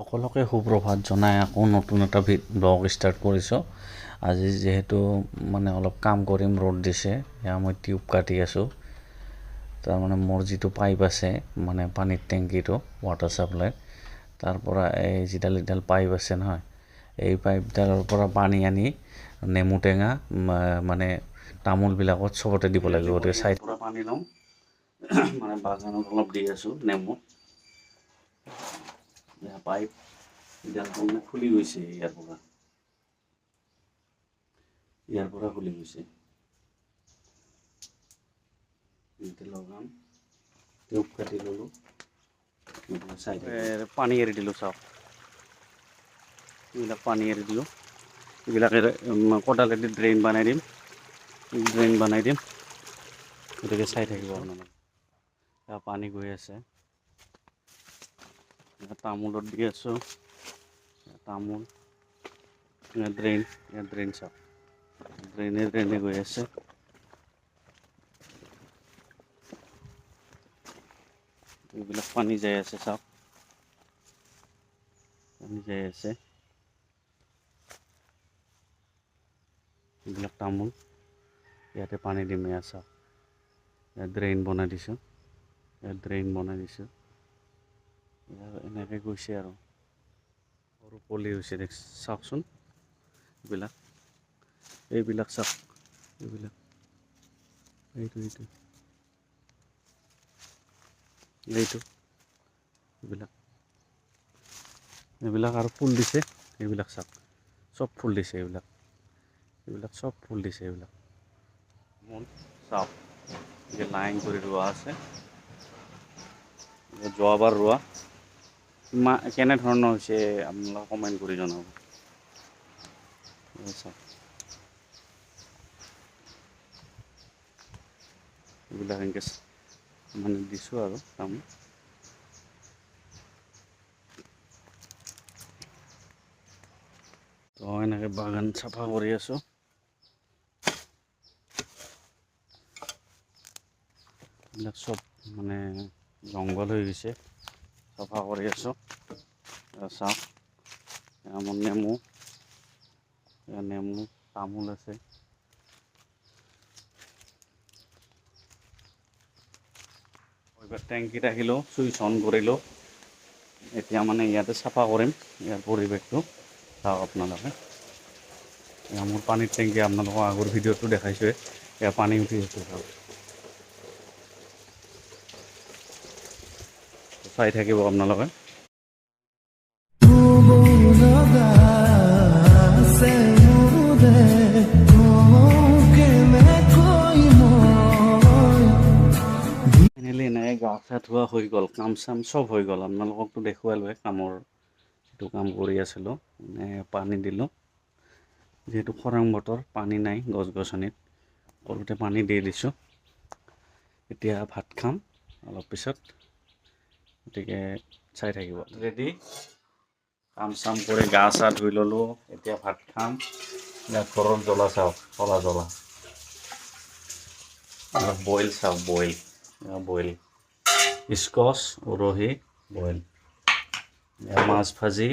সকলোকে সুপ্ৰভাত জনাই। আকৌ নতুন এটা ব্লগ ষ্টাৰ্ট কৰিছোঁ। আজি যিহেতু মানে অলপ কাম কৰিম ৰ'দ দিছে। এয়া মই টিউব কাটি আছোঁ। তাৰমানে মোৰ যিটো পাইপ আছে মানে পানীৰ টেংকিটো ৱাটাৰ ছাপ্লাই তাৰ এই যিডাল যিডাল পাইপ আছে নহয়, এই পাইপডালৰ পৰা পানী আনি নেমু টেঙা মানে তামোলবিলাকত চবতে দিব লাগিব। গতিকে চাইড পৰা পানী লওঁ। মানে বাগানত অলপ দি আছোঁ নেমু। পাইপ তাৰমানে খুলি গৈছে ইয়াৰ পৰা। ইয়াৰ পৰা খুলি গৈছে। লগাম। টিউব কাটি ল'লোঁ। পানী এৰি দিলোঁ চাওক। এইবিলাক পানী এৰি দিলোঁ। এইবিলাক কোদালেদি ড্ৰেইন বনাই দিম। ড্ৰেইন বনাই দিম। গতিকে চাই থাকিব আপোনালোকে। পানী গৈ আছে। তামোলত দি আছোঁ। তামোল ড্ৰেইন ইয়াত ড্ৰেইন চাওক ড্ৰেইনে ড্ৰেইনে গৈ আছে। এইবিলাক পানী যাই আছে চাওক পানী যাই আছে। এইবিলাক তামোল। ইয়াতে পানী দিম এয়া চাওক ইয়াত ড্ৰেইন বনাই দিছোঁ। ইয়াত ড্ৰেইন বনাই দিছোঁ। এনেকৈ গৈছে আৰু সৰু পলি হৈছে দেখ চাওকচোন এইবিলাক এইবিলাক চাওক এইবিলাক এইটো এইটো এইটো এইবিলাক এইবিলাক আৰু ফুল দিছে এইবিলাক চাওক চব ফুল দিছে এইবিলাক এইবিলাক চব ফুল দিছে এইবিলাক চাওক যে লাইন কৰি ৰোৱা আছে যোৱাবাৰ ৰোৱা কেনেধৰণৰ হৈছে আপোনালোকে কমেণ্ট কৰি জনাব। এইবিলাক এনেকৈ মানে দিছোঁ আৰু কাম। তো এনেকৈ বাগান চাফা কৰি আছোঁ। এইবিলাক চব মানে জংঘল হৈ গৈছে। চাফা কৰি আছোঁ চাওক মোৰ নেমু নেমু তামোল আছে। এইবাৰ টেংকিত আহিলোঁ চুইচ অন কৰিলোঁ এতিয়া মানে ইয়াতে চাফা কৰিম, ইয়াৰ পৰিৱেশটো। চাওক আপোনালোকে। মোৰ পানীৰ টেংকি আপোনালোকক আগৰ ভিডিঅ'টো দেখাইছোঁৱে এয়া পানী উঠি আছে। চাওক চাই থাকিব আপোনালোকে। গা চা ধোৱা হৈ গ'ল কাম চাম চব হৈ গ'ল। আপোনালোককতো দেখুৱালোৱে কামৰ যিটো কাম কৰি আছিলোঁ মানে পানী দিলোঁ। যিহেতু খৰাং বতৰ পানী নাই গছ গছনিত। সকলোতে পানী দি দিছোঁ। এতিয়া ভাত খাম অলপ পিছত। গতিকে চাই থাকিব। ৰেডি? কাম চাম কৰি গা চা ধুই ল'লোঁ, এতিয়া ভাত খাম। ঘৰত জ্বলা চাওক, ক'লা জ্বলা। বইল চাওক, বইল। বইল। স্কচ উৰহি, বইল। মাছ ভাজি।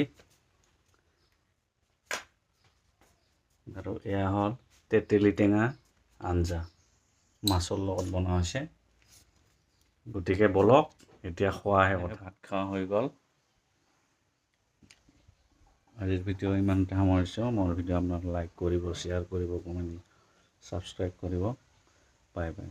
আৰু এয়া হ'ল তেতেলী টেঙা আঞ্জা। মাছৰ লগত বনোৱা হৈছে। গতিকে বলক। এতিয়া খোৱাহে কথা। ভাত খোৱা হৈ গ'ল। আজিৰ ভিডিঅ' ইমানতে সামৰিছোঁ। মোৰ ভিডিঅ' আপোনাক লাইক কৰিব শ্বেয়াৰ কৰিব কমেণ্ট ছাবস্ক্ৰাইব কৰিব। Bye bye